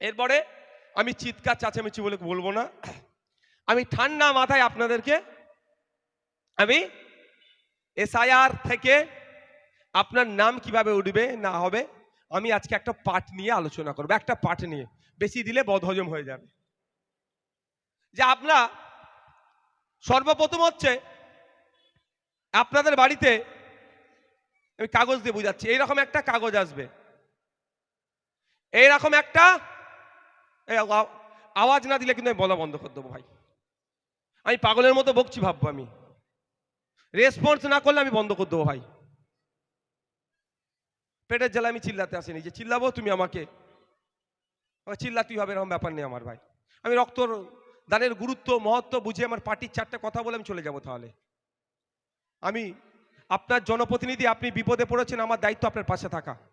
এরপরে আমি চিৎকার চাচামেচি বলে বলব না। আমি ঠান্ডা মাথায় আপনাদেরকে আমি এসআইআর থেকে আপনার নাম কীভাবে উঠবে না হবে, আমি আজকে একটা পাঠ নিয়ে আলোচনা করব, একটা পাঠ নিয়ে। বেশি দিলে বদহজম হয়ে যাবে। যে আপনার সর্বপ্রথম হচ্ছে আপনাদের বাড়িতে আমি কাগজ দিয়ে বুঝাচ্ছি, এইরকম একটা কাগজ আসবে। এইরকম একটা এই আওয়াজ না দিলে কিন্তু আমি বলা বন্ধ করে দেবো ভাই। আমি পাগলের মতো বকছি ভাববো আমি। রেসপন্স না করলে আমি বন্ধ করে দেবো ভাই। পেটের জ্বালা আমি চিল্লাতে আসিনি যে চিল্লাবো তুমি আমাকে। আমাকে চিল্লাতেই হবে, এরকম ব্যাপার নেই আমার ভাই। আমি রক্ত, দানের গুরুত্ব, মহত্ব বুঝে আমার পার্টির চারটে কথা বলে আমি চলে যাব তাহলে। আমি, আপনার জনপ্রতিনিধি আপনি বিপদে পড়েছেন, আমার দায়িত্ব আপনার পাশে থাকা।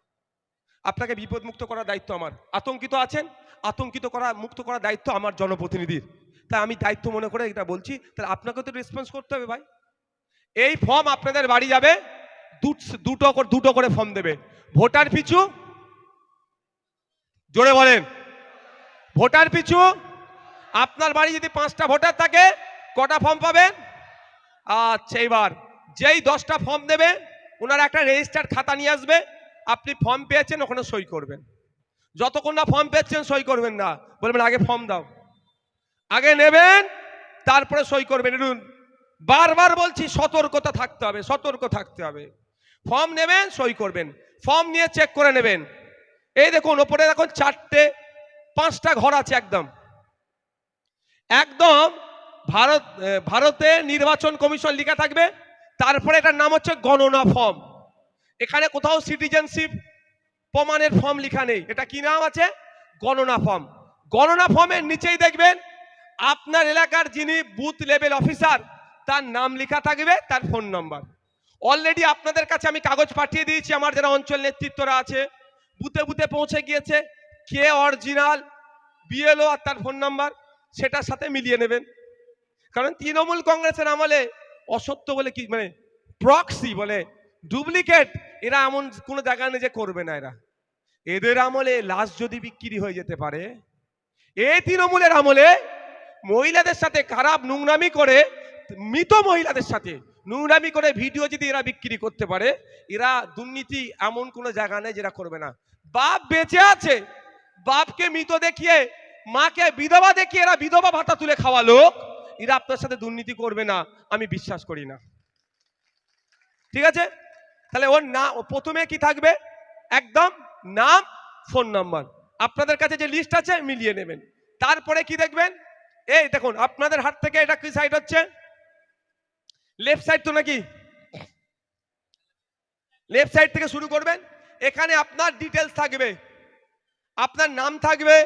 আপনাকে বিপদমুক্ত করার দায়িত্ব আমার। আতঙ্কিত আছেন? আতঙ্কিত করা, মুক্ত করার দায়িত্ব আমার জনপ্রতিনিধির। তাই আমি দায়িত্ব মনে করে এটা বলছি, তাহলে আপনাকে তো রেসপন্স করতে হবে ভাই। এই ফর্ম আপনাদের বাড়ি যাবে, দুটো দুটো করে ফর্ম দেবে। ভোটার পিছু, জোরে বলেন। ভোটার পিছু, আপনার বাড়ি যদি পাঁচটা ভোটার থাকে, কটা ফর্ম পাবেন? আচ্ছা এবার যেই দশটা ফর্ম দেবে, ওনারা একটা রেজিস্টার্ড খাতা নিয়ে আসবে আপনি ফর্ম পেয়েছেন, ওখানে সই করবেন। যতক্ষণ না ফর্ম পেয়েছেন, সই করবেন না। বলবেন, আগে ফর্ম দাও। আগে নেবেন, তারপরে সই করবেন। একটু বারবার বলছি, সতর্কতা থাকতে হবে, সতর্ক থাকতে হবে। ফর্ম নেবেন, সই করবেন। ফর্ম নিয়ে চেক করে নেবেন। এই দেখুন, ওপরে দেখুন, চারটে, পাঁচটা ঘর আছে একদম। একদম ভারত ভারতে নির্বাচন কমিশন লেখা থাকবে। তারপরে এটার নাম হচ্ছে গণনা ফর্ম এখানে কোথাও সিটিজেনশিপ প্রমাণের ফর্ম লেখা নেই। এটা কি নাম আছে? গণনা ফর্ম গণনা ফর্মের নিচেই দেখবেন, আপনার এলাকার যিনি বুথ লেভেল অফিসার তার নাম লেখা থাকবে, তার ফোন নাম্বার অলরেডি আপনাদের কাছে আমি কাগজ পাঠিয়ে দিয়েছি, আমার যারা অঞ্চল নেতৃত্বরা আছে। বুথে বুথে পৌঁছে গিয়েছে কে অরিজিনাল বিএলও আর তার ফোন নাম্বার সেটার সাথে মিলিয়ে নেবেন। কারণ তৃণমূল কংগ্রেসের আমলে অসত্য বলে কি মানে প্রক্সি বলে ডুপ্লিকেট। এরা এমন কোনো জায়গা নেই যে করবে না এরা। এদের আমলে লাশ যদি বিক্রি হয়ে যেতে পারে, এ তৃণমূলের আমলে মহিলাদের সাথে খারাপ নোংরামি করে, মৃত মহিলাদের সাথে নোংরামি করে ভিডিও যদি এরা বিক্রি করতে পারে, এরা দুর্নীতি এমন কোনো জায়গা নেই যেটা করবে না। বাপ বেঁচে আছে, বাপকে মৃত দেখিয়ে, মাকে বিধবা দেখিয়ে এরা বিধবা ভাতা তুলে খাওয়া লোক, এরা আপনার সাথে দুর্নীতি করবে না, আমি বিশ্বাস করি না। ঠিক আছে? তাহলে ওর না প্রথমে কি থাকবে? একদম নাম ফোন নাম্বার আপনাদের কাছে যে লিস্ট আছে, মিলিয়ে নেবেন। তারপরে কি দেখবেন? এই দেখুন, আপনাদের হাত থেকে এটা কি সাইড হচ্ছে? লেফট সাইড তো নাকি? লেফট সাইড থেকে শুরু করবেন। এখানে আপনার ডিটেলস থাকবে। আপনার নাম থাকবে,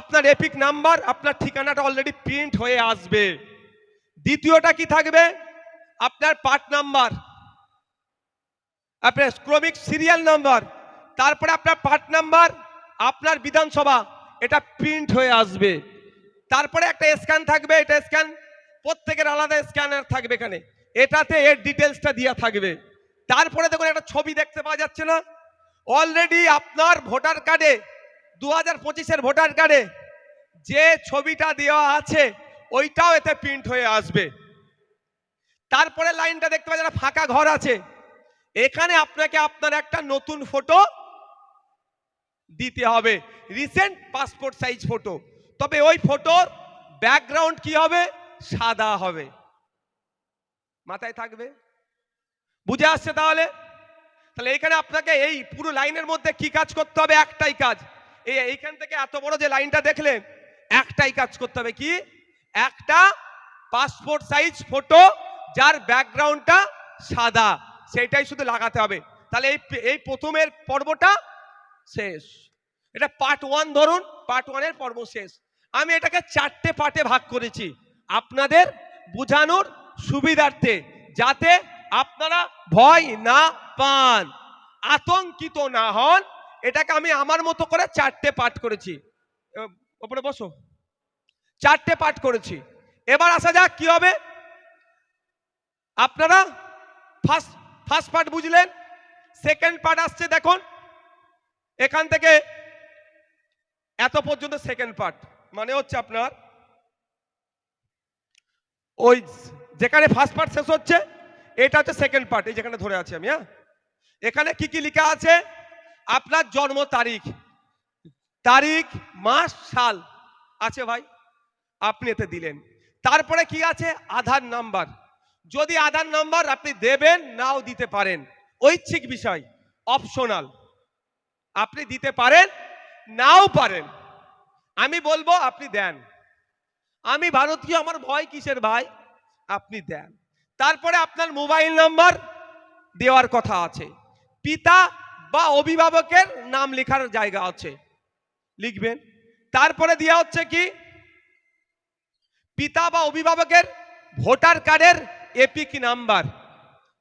আপনার এপিক নাম্বার আপনার ঠিকানাটা অলরেডি প্রিন্ট হয়ে আসবে। দ্বিতীয়টা কি থাকবে? আপনার পার্ট নাম্বার আপনার ক্রমিক সিরিয়াল নাম্বার তারপরে আপনার পার্ট নাম্বার আপনার বিধানসভা, এটা প্রিন্ট হয়ে আসবে। তারপরে একটা স্ক্যান থাকবে, এটা স্ক্যান প্রত্যেকের আলাদা স্ক্যানার থাকবে এখানে। এটাতে এর ডিটেলসটা দেওয়া থাকবে। তারপরে দেখুন, একটা ছবি দেখতে পাওয়া যাচ্ছে না। অলরেডি আপনার ভোটার কার্ডে দু হাজার পঁচিশের ভোটার কার্ডে যে ছবিটা দেওয়া আছে, ওইটাও এতে প্রিন্ট হয়ে আসবে। তারপরে লাইনটা দেখতে পাচ্ছেন, একটা ফাঁকা ঘর আছে। এখানে আপনাকে আপনার একটা নতুন ফটো দিতে হবে। রিসেন্ট পাসপোর্ট সাইজ ফটো তবে ওই ফটোর ব্যাকগ্রাউন্ড কি হবে? সাদা হবে। মাথায় থাকবে? বুঝে আসছে তাহলে? তাহলে এখানে আপনাকে এই পুরো লাইনের মধ্যে কি কাজ করতে হবে? একটাই কাজ। এই এইখান থেকে এত বড় যে লাইনটা দেখলেন একটাই কাজ করতে হবে কি? একটা পাসপোর্ট সাইজ ফটো যার ব্যাকগ্রাউন্ডটা সাদা। সেইটাই শুধু লাগাতে হবে। তাহলে এই এই প্রথমের পর্বটা শেষ। এটা পার্ট ওয়ান ধরুন পার্ট ওয়ানের পর্ব শেষ। আমি এটাকে চারটে পার্টে ভাগ করেছি। আপনাদের বোঝানোর সুবিধার্থে, যাতে আপনারা ভয় না পান, আতঙ্কিত না হন, এটাকে আমি আমার মতো করে চারটে পাঠ করেছি। ওপরে বসো। চারটে পাঠ করেছি। এবার আসা যাক কি হবে। আপনারা ফার্স্ট ফার্স্ট পার্ট বুঝলেন? সেকেন্ড পার্ট আসছে, দেখুন। এখান থেকে এত পর্যন্ত সেকেন্ড পার্ট মানে হচ্ছে আপনার ওই যেখানে ফার্স্ট পার্ট শেষ হচ্ছে, এটা হচ্ছে সেকেন্ড পার্ট এই যেখানে ধরে আছি আমি হ্যাঁ? এখানে কি কি লেখা আছে? আপনার জন্ম তারিখ। তারিখ, মাস, সাল। আছে ভাই? আপনি এতে দিলেন। তারপরে কি আছে? আধার নাম্বার। যদি আধার নাম্বার আপনি দেবেন, নাও দিতে পারেন। ঐচ্ছিক বিষয় অপশনাল আপনি দিতে পারেন, নাও পারেন। আমি বলব, আপনি দেন। আমি ভারতীয়, আমার ভয় কিসের ভাই? আপনি দেন। তারপরে আপনার মোবাইল নাম্বার দেওয়ার কথা আছে। পিতা বা অভিভাবকের নাম লেখার জায়গা আছে। লিখবেন। তারপরে দেওয়া হচ্ছে কি? পিতা বা অভিভাবকের ভোটার কার্ডের এপিক নাম্বার।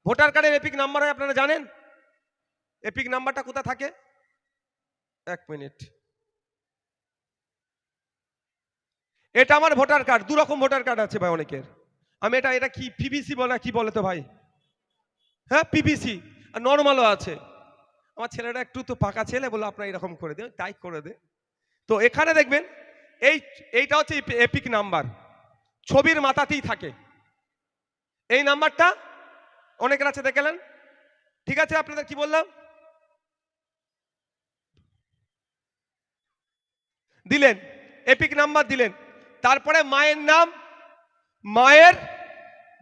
ভোটার কার্ডের এপিক নাম্বার হয়, আপনারা জানেন? এপিক নাম্বারটা কোথায় থাকে? এক মিনিট। এটা আমার ভোটার কার্ড দু রকম ভোটার কার্ড আছে ভাই অনেকের। আমি এটা এটা কি পিভিসি বলে, কি বলে তো ভাই? হ্যাঁ পিভিসি আর নর্মালও আছে। আমার ছেলেটা একটু তো পাকা ছেলে, বলে আপনার এরকম করে দে তাই করে দে তো এখানে দেখবেন, এই, এইটা হচ্ছে এপিক নাম্বার। ছবির মাথাতেই থাকে। এই নাম্বারটা অনেকের আছে দেখলেন। ঠিক আছে, আপনাদের কি বললাম? দিলেন, এপিক নাম্বার দিলেন। তারপরে মায়ের নাম, মায়ের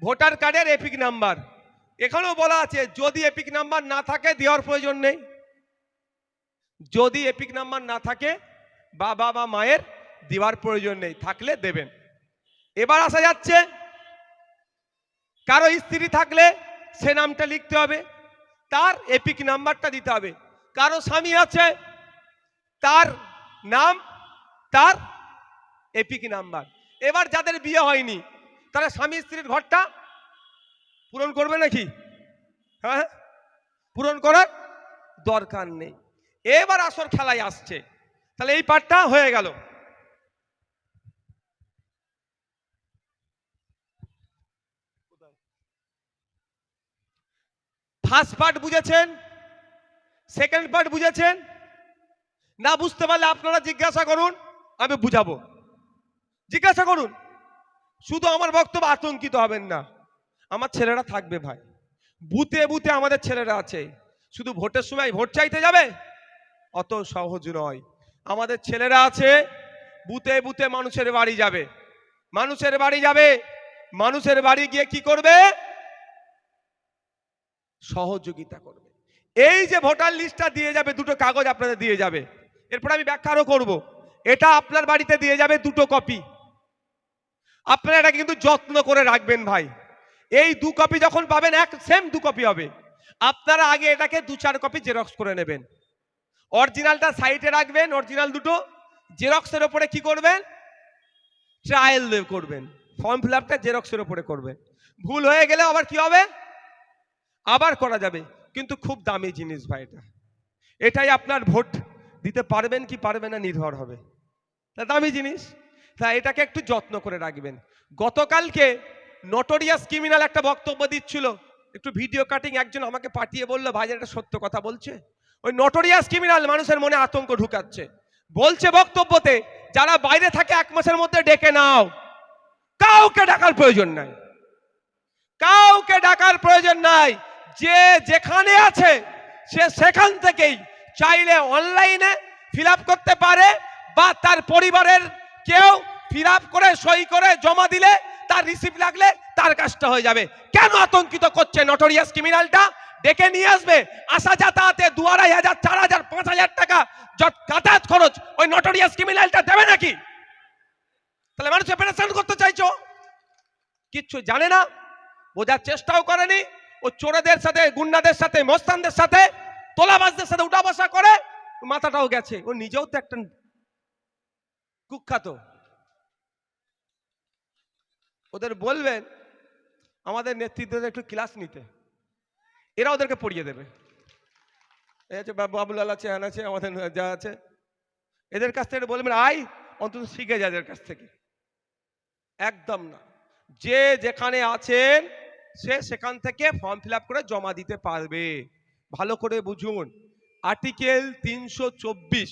ভোটার কার্ডের এপিক নাম্বার। এখানেও বলা আছে, যদি এপিক নাম্বার না থাকে, দেওয়ার প্রয়োজন নেই। যদি এপিক নাম্বার না থাকে, বাবা বা মায়ের দেওয়ার প্রয়োজন নেই, থাকলে দেবেন। এবার আসা যাচ্ছে কারও স্ত্রী থাকলে সে নামটা লিখতে হবে, তার এপিক নাম্বারটা দিতে হবে। কারও স্বামী আছে, তার নাম, তার এপিক নাম্বার। এবার যাদের বিয়ে হয়নি তারা স্বামী স্ত্রীর ঘরটা পূরণ করবে নাকি? হ্যাঁ পূরণ করার দরকার নেই। এবার আসর খেলায় আসছে। তাহলে এই পার্টটা হয়ে গেল। ফার্স্ট পার্ট বুঝেছেন? সেকেন্ড পার্ট বুঝেছেন? না বুঝতে পারলে আপনারা জিজ্ঞাসা করুন, আমি বুঝাবো। জিজ্ঞাসা করুন। শুধু আমার বক্তব্য আতঙ্কিত হবেন না। আমার ছেলেরা থাকবে ভাই। বুতে বুতে আমাদের ছেলেরা আছে। শুধু ভোটের সময় ভোট চাইতে যাবে? অত সহজ নয়। আমাদের ছেলেরা আছে বুতে বুতে মানুষের বাড়ি যাবে। মানুষের বাড়ি যাবে, মানুষের বাড়ি গিয়ে কি করবে? সহযোগিতা করবে। এই যে ভোটার লিস্টটা দিয়ে যাবে, দুটো কাগজ আপনাদের দিয়ে যাবে। এরপর আমি ব্যাখ্যা আরও করব। এটা আপনার বাড়িতে দিয়ে যাবে দুটো কপি আপনারা এটা কিন্তু যত্ন করে রাখবেন ভাই। এই দু কপি যখন পাবেন, এক সেম দু কপি হবে। আপনারা আগে এটাকে দু চার কপি জেরক্স করে নেবেন। অরিজিনালটা সাইডে রাখবেন অরিজিনাল দুটো। জেরক্সের ওপরে কি করবেন? ট্রায়াল করবেন। ফর্ম ফিল আপটা জেরক্সের ওপরে করবেন। ভুল হয়ে গেলে আবার কি হবে? আবার করা যাবে। কিন্তু খুব দামি জিনিস ভাই এটা। এটাই আপনার ভোট। দিতে পারবেন কি পারবে না নির্ভর হবে। তা দামি জিনিস। তা এটাকে একটু যত্ন করে রাখবেন। গতকালকে নটোরিয়াস ক্রিমিনাল একটা বক্তব্য দিচ্ছিল। একটু ভিডিও কাটিং একজন আমাকে পাঠিয়ে বলল, ভাই একটা সত্য কথা বলছে? ওই নটোরিয়াস ক্রিমিনাল মানুষের মনে আতঙ্ক ঢুকাচ্ছে। বলছে বক্তব্যতে, যারা বাইরে থাকে এক মাসের মধ্যে ডেকে নাও। কাউকে ডাকার প্রয়োজন নাই। কাউকে ডাকার প্রয়োজন নাই। যে যেখানে আছে, সে সেখান থেকেই চাইলে অনলাইনে ফিল করতে পারে বা তার পরিবারের কেউ ফিল করে, সই করে, জমা দিলে তার রিসিপ্ট লাগলে তার কাজটা হয়ে যাবে। কেন আতঙ্কিত করছে নটোরিয়াস ক্রিমিনালটা ডেকে নিয়ে আসবে। আসা যাতায়াতে দু আড়াই হাজার, চার হাজার, পাঁচ হাজার টাকা যত যাতায়াত খরচ ওই নটোরিয়াস ক্রিমিনালটা দেবে নাকি? তাহলে মানুষ অপারেশন করতে চাইছো? কিচ্ছু জানে না, বোঝার চেষ্টাও করেনি ও চোরেদের সাথে, গুন্ডাদের সাথে, মস্তানদের সাথে, তোলাবাজদের সাথে উঠা বসা করে, মাথাটাও গেছে। ও নিজেও তো একটা কুখ্যাত। ওদের বলবেন, আমাদের নেতৃত্বদের একটু ক্লাস নিতে। এরা ওদেরকে পড়িয়ে দেবে। এই আছে বাবু আবুলাল আছে হ্যান আছে, আমাদের যা আছে। এদের কাছ থেকে বলবেন, আই, অন্তত শিখে যায় এদের কাছ থেকে। একদম না। যে যেখানে আছেন সে সেখান থেকে ফর্ম ফিল করে জমা দিতে পারবে। ভালো করে বুঝুন। আর্টিকেল তিনশো চব্বিশ,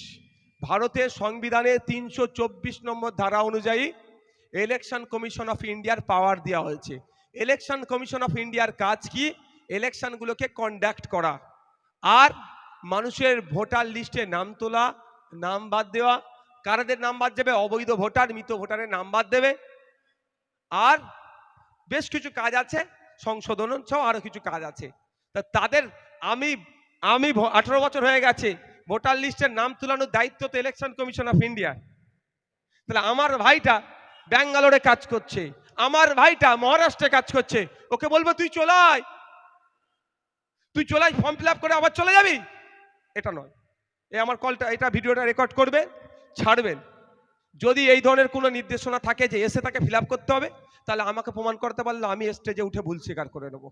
ভারতের সংবিধানে তিনশো নম্বর ধারা অনুযায়ী ইলেকশন কমিশন অফ ইন্ডিয়ার পাওয়ার দেওয়া হয়েছে। ইলেকশন কমিশন অফ ইন্ডিয়ার কাজ কি? ইলেকশনগুলোকে কন্ডাক্ট করা। আর মানুষের ভোটার লিস্টে নাম তোলা, নাম বাদ দেওয়া, কারাদের নাম বাদ দেবে? অবৈধ ভোটার, মৃত ভোটারের নাম বাদ দেবে। আর বেশ কিছু কাজ আছে। সংশোধন সহ আরও কিছু কাজ আছে। তা তাদের আমি আমি আঠারো বছর হয়ে গেছে, ভোটার লিস্টের নাম তুলানোর দায়িত্ব তো ইলেকশন কমিশন অফ ইন্ডিয়া তাহলে আমার ভাইটা ব্যাঙ্গালোরে কাজ করছে, আমার ভাইটা মহারাষ্ট্রে কাজ করছে, ওকে বলব তুই চলে আয়। তুই চলে আয় ফর্ম ফিল করে আবার চলে যাবি। এটা নয়। এ আমার কলটা এটা ভিডিওটা রেকর্ড করবে, ছাড়বেন। যদি এই ধরনের কোনো নির্দেশনা থাকে যে এসে তাকে ফিল করতে হবে, তাহলে আমাকে প্রমাণ করতে পারলে আমি স্টেজে উঠে ভুল স্বীকার করে নেব।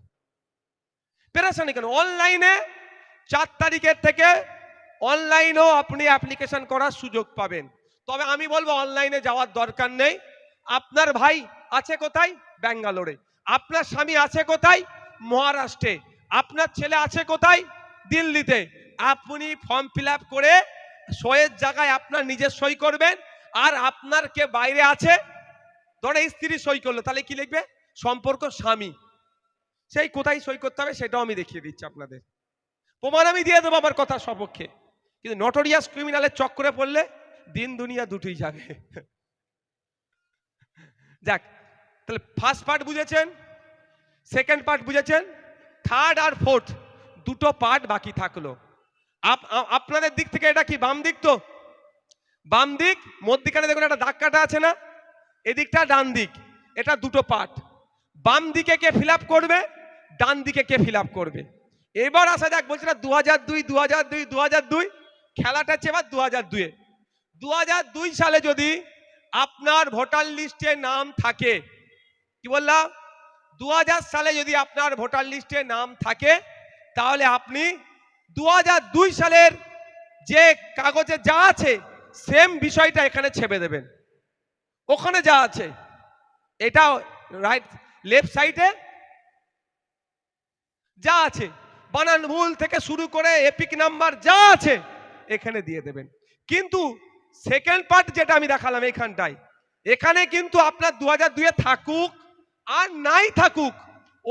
পেরেশানি কেন? অনলাইনে চার তারিখের থেকে অনলাইনেও আপনি অ্যাপ্লিকেশন করার সুযোগ পাবেন। তবে আমি বলব অনলাইনে যাওয়ার দরকার নেই। আপনার ভাই আছে কোথায়? ব্যাঙ্গালোরে। আপনার স্বামী আছে কোথায়? মহারাষ্ট্রে। আপনার ছেলে আছে কোথায়? দিল্লিতে। আপনি ফর্ম ফিল করে সইয়ের জায়গায় আপনার নিজের সই করবেন আর আপনার কে বাইরে আছে? ধরে স্ত্রী সই করল, তাহলে কি লিখবে? সম্পর্ক স্বামী। সেই কোথায় সই করতে হবে সেটাও আমি দেখিয়ে দিচ্ছি আপনাদের। প্রমাণ আমি দিয়ে দেবো আমার কথা সপক্ষে। কিন্তু নটোরিয়াস ক্রিমিনালের চক্করে পড়লে দিন দুনিয়া দুটোই যাবে যাক, তাহলে ফার্স্ট পার্ট বুঝেছেন? সেকেন্ড পার্ট বুঝেছেন? থার্ড আর ফোর্থ দুটো পার্ট বাকি থাকল। আপ- আপনাদের দিক থেকে এটা কি বাম দিক তো? বাম দিক, মধ্যিখানে দেখুন একটা দাগ কাটা আছে না? এদিকটা ডান দিক, এটা দুটো পার্ট বাম দিকে কে ফিল করবে? ডান দিকে কে ফিল করবে? এবার আসা যাক, বলছি না দু হাজার দুই দু হাজার দুই দু হাজার দুই? খেলাটা হচ্ছে এবার দু হাজার দুয়ে দু হাজার দুই সালে যদি আপনার ভোটার লিস্টে নাম থাকে, কি বললাম? দু হাজার সালে যদি আপনার ভোটার লিস্টে নাম থাকে, তাহলে আপনি দু হাজার দুই সালের যে কাগজে যা আছে সেম বিষয়টা এখানে ছেপে দেবেন। ওখানে যা আছে এটা রাইট লেফট সাইডে যা আছে, বানান ভুল থেকে শুরু করে এপিক নাম্বার যা আছে, এখানে দিয়ে দেবেন। কিন্তু সেকেন্ড পার্ট যেটা আমি দেখালাম এখানটায় এখানে কিন্তু আপনার দু হাজার দুয়ে থাকুক আর নাই থাকুক,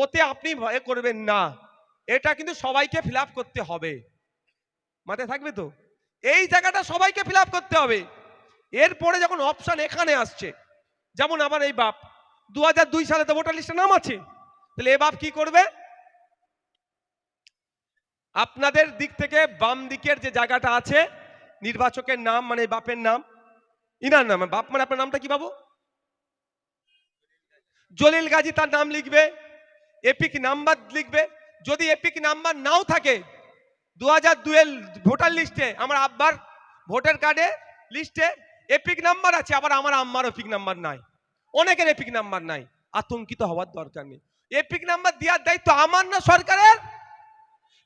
ওতে আপনি ভয় করবেন না। এটা কিন্তু সবাইকে ফিল করতে হবে। মাথায় থাকবে তো? এই জায়গাটা সবাইকে ফিল করতে হবে। এরপরে যখন অপশন এখানে আসছে, যেমন আমার এই বাপ দু দুই সালে তো ভোটার লিস্টে নাম আছে। তাহলে এ বাপ কি করবে? আপনাদের দিক থেকে বাম দিকের যে জায়গাটা আছে, নির্বাচকের নাম মানে বাপের নাম, ইনার নাম, বাপ মানে আপনার নামটা কি বাবু? জলিল গাজী তার নাম লিখবে, এপিক নাম্বার লিখবে, যদি এপিক নাম্বার নাও থাকে দু হাজার দুয়ের ভোটার লিস্টে আমার আব্বার ভোটার কার্ডে লিস্টে এপিক নাম্বার আছে, আবার আমার আম্মার এপিক নাম্বার নাই। অনেকের এপিক নাম্বার নাই, আতঙ্কিত হওয়ার দরকার নেই। এপিক নাম্বার দেওয়ার দায়িত্ব আমার না সরকারের?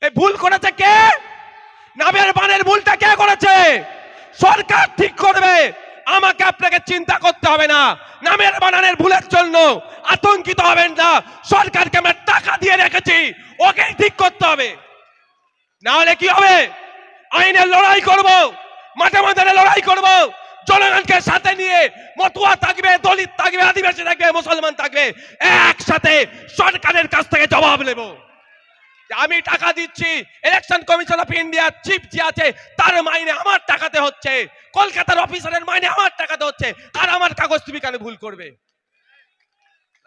এই ভুল করেছে কে? নামের বানের ভুলটা কে করেছে? সরকার ঠিক করবে, আমাকে আপনাকে চিন্তা করতে হবে না। নামের বানানের ভুলের জন্য আতঙ্কিত হবেন না। সরকারকে আমরা টাকা দিয়ে রেখেছি, ওকেই ঠিক করতে হবে। না হলে কি হবে? আইনের লড়াই করব, মাঠে ময়দানে লড়াই করব, জনগণকে সাথে নিয়ে মতুয়া থাকবে, দলিত থাকবে, আদিবাসী থাকবে, মুসলমান থাকবে, একসাথে সরকারের কাছ থেকে জবাব নেব। আমি টাকা দিচ্ছি election commission of India chief যে আছে, তার মাইনে আমার টাকাতে হচ্ছে, কলকাতার অফিসারের মাইনে আমার টাকাতে হচ্ছে, আর আমার কাগজ তুমি কেন ভুল করবে?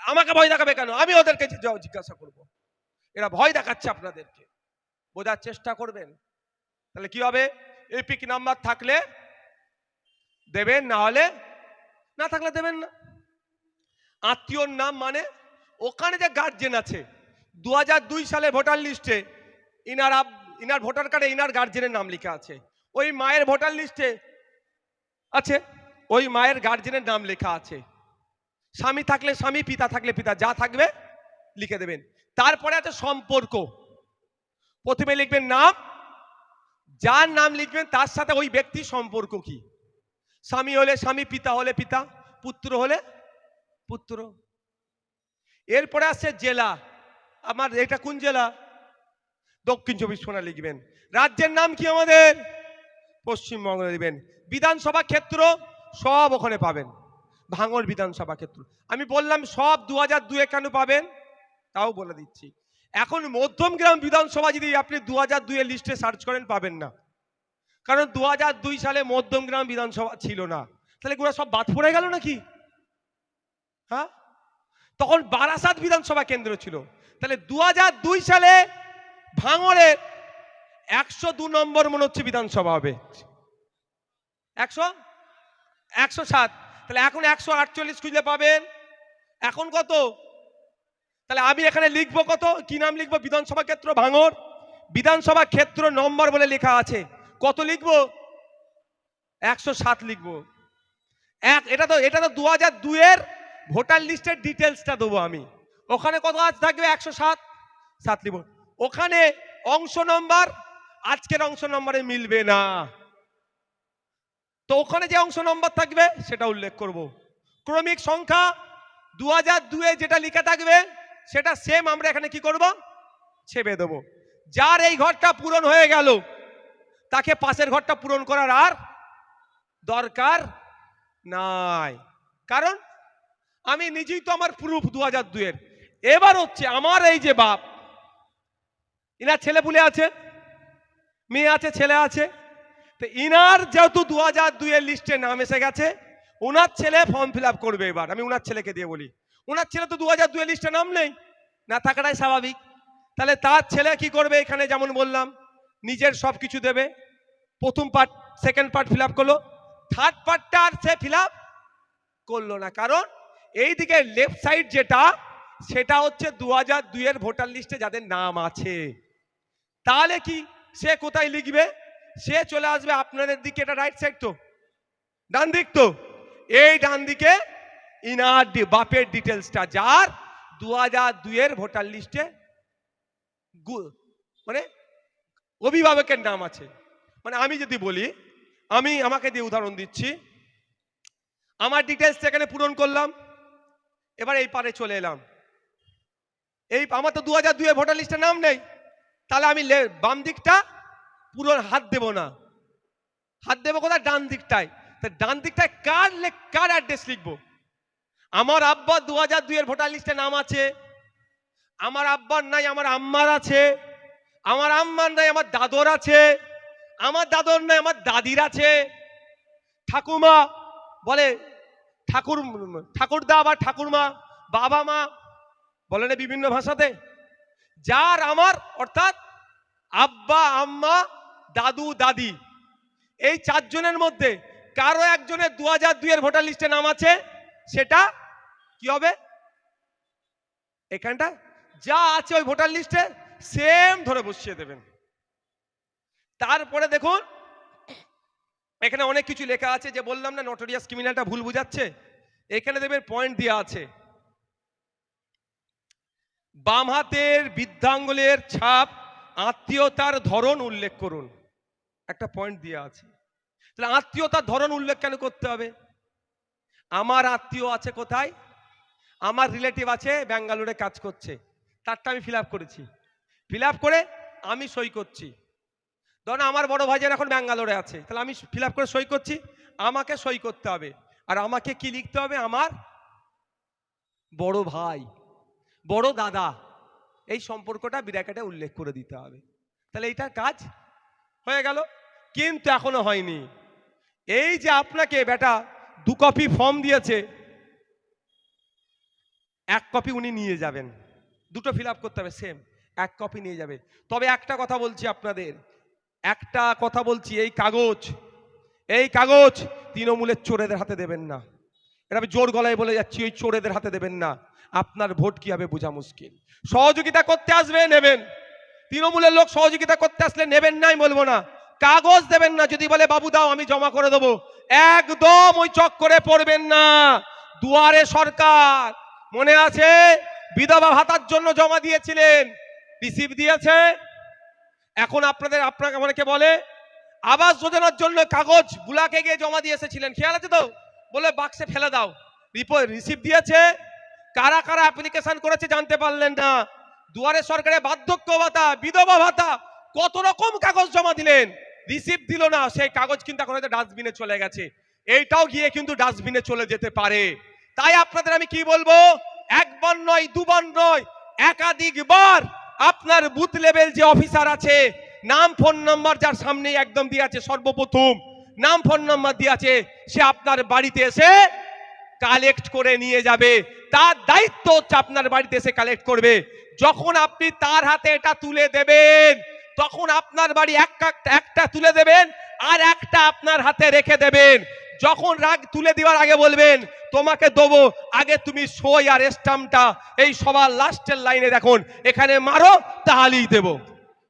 আমাকে ভয় দেখাবে কেন? আমি ওদেরকে জিজ্ঞাসা করব। এরা ভয় দেখাচ্ছে আপনাদেরকে। বোঝার চেষ্টা করবেন। তাহলে কি হবে? এপিক নাম্বার থাকলে দেবেন, না হলে না থাকলে দেবেন না। আত্মীয়র নাম মানে ওখানে যে গার্জেন আছে দু দুই সালে ভোটার লিস্টে ইনার আব- ইনার ভোটার কার্ডে ইনার গার্জেনের নাম লেখা আছে। ওই মায়ের ভোটার লিস্টে আছে, ওই মায়ের গার্জেনের নাম লেখা আছে। স্বামী থাকলে স্বামী, পিতা থাকলে পিতা, যা থাকবে লিখে দেবেন। তারপরে আছে সম্পর্ক। প্রথমে লিখবেন নাম, যার নাম লিখবেন তার সাথে ওই ব্যক্তির সম্পর্ক কি। স্বামী হলে স্বামী, পিতা হলে পিতা, পুত্র হলে পুত্র। এরপরে আসছে জেলা। আমার এটা কোন জেলা? দক্ষিণ চব্বিশ পরগনা লিখবেন। রাজ্যের নাম কি আমাদের? পশ্চিমবঙ্গ লিখবেন। বিধানসভা ক্ষেত্র সব ওখানে পাবেন। ভাঙর বিধানসভা ক্ষেত্র। আমি বললাম সব দু হাজার দুয়ে কেন পাবেন, তাও বলে দিচ্ছি। এখন মধ্যমগ্রাম বিধানসভা যদি আপনি দু হাজার দুয়ের লিস্টে সার্চ করেন, পাবেন না। কারণ দু হাজার দুই সালে মধ্যমগ্রাম বিধানসভা ছিল না। তাহলে গুলো সব বাদ পড়ে গেল নাকি? হ্যাঁ? তখন বারাসাত বিধানসভা কেন্দ্র ছিল। তাহলে দু দুই সালে ভাঙড়ের একশো দু নম্বর মনে হচ্ছে বিধানসভা হবে। একশো? একশো সাত। তাহলে এখন একশো আটচল্লিশ খুঁজলে পাবেন। এখন কত? তাহলে আমি এখানে লিখব কত? কি নাম লিখব? বিধানসভা ক্ষেত্র ভাঙর। বিধানসভা ক্ষেত্র নম্বর বলে লেখা আছে। কত লিখব? একশো সাত লিখব। এক, এটা তো এটা তো দু হাজার দুয়ের ভোটার লিস্টের ডিটেলসটা দেবো আমি। ওখানে কত আজ থাকবে? একশো সাত। সাত লিখব। ওখানে অংশ নম্বর, আজকের অংশ নম্বরে মিলবে না। তো ওখানে যে অংশ নম্বর থাকবে, সেটা উল্লেখ করব। ক্রমিক সংখ্যা দু হাজার দুয়ে যেটা লেখা থাকবে সেটা সেম আমরা এখানে কি করব? ছেপে দেবো। যার এই ঘরটা পূরণ হয়ে গেল, তাকে পাশের ঘরটা পূরণ করার আর দরকার নাই। কারণ আমি নিজেই তো আমার প্রুফ দু হাজার দুয়ের এবার হচ্ছে আমার এই যে বাপ, ইনার ছেলে পুলে আছে, মেয়ে আছে, ছেলে আছে, তো ইনার যেহেতু দু হাজার দুইয়ের লিস্টে নাম এসে গেছে, ওনার ছেলে ফর্ম ফিল করবে এবার। আমি ওনার ছেলেকে দিয়ে বলি। ওনার ছেলে তো দু হাজার দুইয়ের লিস্টে নাম নেই। না থাকাটাই স্বাভাবিক। তাহলে তার ছেলে কি করবে এখানে যেমন বললাম, নিজের সব কিছু দেবে। প্রথম part second part fill up করল। থার্ড পার্টটা আর সে ফিল করল না। কারণ এইদিকে লেফট সাইড যেটা, সেটা হচ্ছে দু হাজার দুইয়ের ভোটার লিস্টে যাদের নাম আছে। তাহলে কি সে কোথায় লিখবে? সে চলে আসবে আপনাদের দিকে। এটা রাইট সাইড তো। ডান দিক তো। এই ডান দিকে ইনার ডি- বাপের ডিটেলসটা যার দু হাজার দুইয়ের ভোটার লিস্টে মানে অভিভাবকের নাম আছে। মানে আমি যদি বলি, আমি আমাকে দিয়ে উদাহরণ দিচ্ছি। আমার ডিটেলস সেখানে পূরণ করলাম, এবার এই পারে চলে এলাম। এই আমার তো দু হাজার দুয়ে ভোটার লিস্টে নাম নেই। তাহলে আমি বাম দিকটা পুরো হাত দেব না। হাত দেবো কোথায়? ডান দিকটায়। তা ডান দিকটায় কার লে- কার অ্যাড্রেস লিখব? আমার আব্বা দু হাজার দুইয়ের ভোটার লিস্টে নাম আছে। আমার আব্বার নাই, আমার আম্মার আছে। আমার আম্মার নাই, আমার দাদর আছে। আমার দাদর নাই, আমার দাদির আছে। ঠাকুমা বলে, ঠাকুর, ঠাকুরদা বা ঠাকুরমা, বাবা মা বলে না বিভিন্ন ভাষাতে? যার আমার, অর্থাৎ আব্বা, আম্মা, দাদু, দাদি, এই চারজনের মধ্যে কারও একজনের দু হাজার দুইয়ের ভোটার লিস্টে নাম আছে? সেটা কি হবে? এখানটা যা আছে ওই ভোটার লিস্টে সেম ধরে বসিয়ে দেবেন। তারপরে দেখুন, এখানে অনেক কিছু লেখা আছে যে বললাম না নটোরিয়াস ক্রিমিনালটা ভুল বুঝাচ্ছে, এখানে দেবেন পয়েন্ট দেওয়া আছে। বাম হাতের বৃদ্ধাঙ্গুলের ছাপ, আত্মীয়তার ধরন উল্লেখ করুন। একটা পয়েন্ট দেওয়া আছে। তাহলে আত্মীয়তার ধরন উল্লেখ কেন করতে হবে? আমার আত্মীয় আছে কোথায়? আমার রিলেটিভ আছে, ব্যাঙ্গালোরে কাজ করছে। তারটা আমি ফিল করেছি। ফিল করে আমি সই করছি। ধরুন আমার বড় ভাইজান এখন ব্যাঙ্গালোরে আছে, তাহলে আমি ফিল করে সই করছি। আমাকে সই করতে হবে। আর আমাকে কি লিখতে হবে? আমার বড় ভাই, বড় দাদা। এই সম্পর্কটা বিরাকাটে উল্লেখ করে দিতে হবে। তাহলে এইটার কাজ হয়ে গেল। কিন্তু এখনও হয়নি। এই যে আপনাকে বেটা দু কপি ফর্ম দিয়েছে, এক কপি উনি নিয়ে যাবেন। দুটো ফিল করতে হবে, সেম, এক কপি নিয়ে যাবে। তবে একটা কথা বলছি আপনাদের, একটা কথা বলছি, এই কাগজ এই কাগজ তৃণমূলের চোরেদের হাতে দেবেন না। এটা আমি জোর গলায় বলে যাচ্ছি ওই চোরেদের হাতে দেবেন না। আপনার ভোট কি হবে বোঝা মুশকিল। সহযোগিতা করতে আসবে, নেবেন। তৃণমূলের লোক সহযোগিতা করতে আসলে নেবেন নাই বলব না। কাগজ দেবেন না, যদি বলে, বাবু দাও, আমি জমা করে দেবো। একদম ওই চক্করে পড়বেন না। দুয়ারে সরকার, মনে আছে? বিধবা ভাতার জন্য জমা দিয়েছিলেন রিসিভ দিয়েছে। এখন আপনাদের, আপনাকে অনেকে বলে, আবাস যোজনার জন্য কাগজ বুলাকে গিয়ে জমা দিয়ে এসেছিলেন। খেয়াল আছে তো? বলে, বাক্সে ফেলে দাও। রিসিভ দিয়েছে। কারা কারা অ্যাপ্লিকেশন করেছে জানতে পারলেন না। দুয়ারে সরকারে বার্ধক্য ভাতা, বিধবা ভাতা, কত রকম কাগজ জমা দিলেন? রিসিপ্ট দিল না, সেই কাগজ কিন্তু এখন হয়তো ডাস্টবিনে চলে গেছে। এইটাও গিয়ে কিন্তু ডাস্টবিনে চলে যেতে পারে। তাই আপনাদের আমি কি বলব? একবার নয়, দুবার নয়, একাধিকবার আপনার বুথ লেভেল যে অফিসার আছে, নাম, ফোন নাম্বার যার সামনে একদম দিয়ে আছে, সর্বপ্রথম নাম, ফোন নাম্বার দিয়ে আছে, সে আপনার বাড়িতে এসে কালেক্ট করে নিয়ে যাবে। তার দায়িত্ব হচ্ছে আপনার বাড়িতে এসে কালেক্ট করবে। যখন আপনি তার হাতে এটা তুলে দেবেন তখন আপনার বাড়ি এক একটা- একটা তুলে দেবেন আর একটা আপনার হাতে রেখে দেবেন। যখন রাগ তুলে দেওয়ার আগে বলবেন, তোমাকে দেবো, আগে তুমি সই আর স্টাম্পটা, এই সবার লাস্টের লাইনে দেখুন, এখানে মারো, তাহলেই দেবো।